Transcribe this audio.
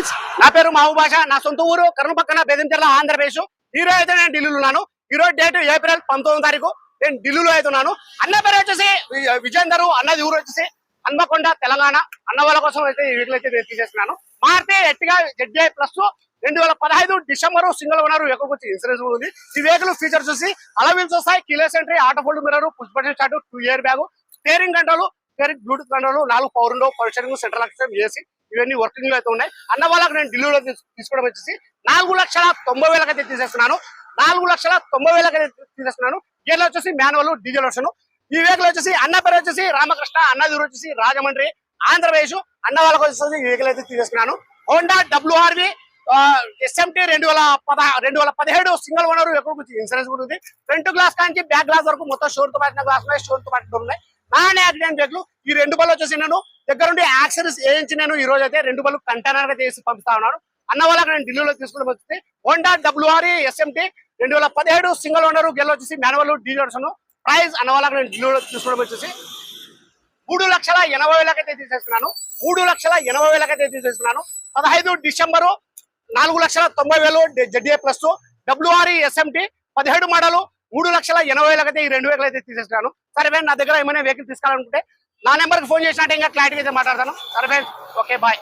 Friends నా పేరు మహబూబ్ బాషా నా సొంత ఊరు కర్నూలు పక్కన బెదంచెర్ల ఆంధ్రప్రదేశ్. ఈ రోజు అయితే నేను ఢిల్లీలో ఉన్నాను. ఈ రోజు డేట్ ఏప్రిల్ పంతొమ్మిది తారీఖు నేను ఢిల్లీలో అయితే ఉన్నాను. అన్న పేరు వచ్చేసి వి- అన్నది ఊరు వచ్చేసి హన్మకొండ తెలంగాణ. అన్న వాళ్ళ కోసం అయితే ఈ వీటిలో అయితే తీసేస్తున్నాను. మారితే ఎట్టిగా జడ్జే ప్లస్ రెండు వేల పదహైదు డిసెంబర్ సింగిల్ ఓనర్ ఎక్కువ వచ్చి ఇన్సూరెన్స్ ఉంది. ఈ వెహికల్ ఫీచర్స్ చూసి అలవిల్స్ వస్తాయి keyless entry auto fold mirror push button start two airbag steering control steering Bluetooth control నాలుగు పవర్ ఉండవు పొజిషనింగ్ సెంట్రల్ యాక్సెస్ ఏసీ ఇవన్నీ వర్కింగ్లో అయితే ఉన్నాయి. అన్న వాళ్ళకి నేను ఢిల్లీలో తీసుకోవడం వచ్చేసి నాలుగు లక్షల తొంభై వేలకైతే తీసేస్తున్నాను. నాలుగు లక్షల తొంభై వేలకైతే తీసేస్తున్నాను. గేర్లు వచ్చేసి మాన్యువల్ డీజిల్ వర్షన్. ఈ వెహికల్ వచ్చేసి అన్న పేరు వచ్చేసి రామకృష్ణ అన్నదూరు వచ్చేసి రాజమండ్రి ఆంధ్రప్రదేశ్. అన్న వాళ్ళకి వచ్చేసి ఈ వెహికల్ అయితే తీసేస్తున్నాను. హోండా డబ్ల్యూఆర్వి ఎస్ఎంటీ రెండు వేల పద రెండు వేల పదిహేడు సింగిల్ ఓనర్ ఎక్కువ ఇన్సూరెన్స్ ఉంటుంది ఫ్రంట్ గ్లాస్ కాంచి బ్యాక్ గ్లాస్ వరకు మొత్తం షోర్ పాటిన గ్లాస్ ఉన్నాయి షోర్తో ఉన్నాయి. నాన్ యాక్సిడెంట్ వెహికల్ ఈ రెండు బళ్ళు వచ్చేసి నేను దగ్గర ఉండి యాక్సిడెంట్స్ వేయించి నేను ఈ రోజు అయితే రెండు బళ్ళు కంటైనర్గా చేసి పంపిస్తా ఉన్నాను అన్న వాళ్ళకి నేను ఢిల్లీలో తీసుకుని వస్తే హోండా డబ్ల్యూఆర్ ఎస్ఎంటీ రెండు వేల పదిహేడు సింగిల్ ఓనర్ గెల్ వచ్చేసి మాన్యువల్ డీలర్స్ ప్రైజ్ అన్న వాళ్ళకి నేను ఢిల్లీలో తీసుకోవడం వచ్చేసి మూడు లక్షల ఎనభై వేలకైతే తీసేస్తున్నాను. మూడు లక్షల ఎనభై వేలకైతే తీసేస్తున్నాను. పదహైదు డిసెంబరు నాలుగు లక్షల తొంభై వేలు జడ్ఏ ప్లస్ డబ్ల్యూఆర్ ఎస్ఎంటీ పదిహేడు మోడలు మూడు లక్షల ఎనభై వేలకైతే ఈ రెండు వేలకైతే అయితే తీసేస్తున్నాను. సరే నా దగ్గర ఏమైనా వెహికల్ తీసుకోవాలనుకుంటే నా నెంబర్కి ఫోన్ చేసినట్టు ఇంకా క్లారిటీ అయితే మాట్లాడతాను. సరే ఓకే బాయ్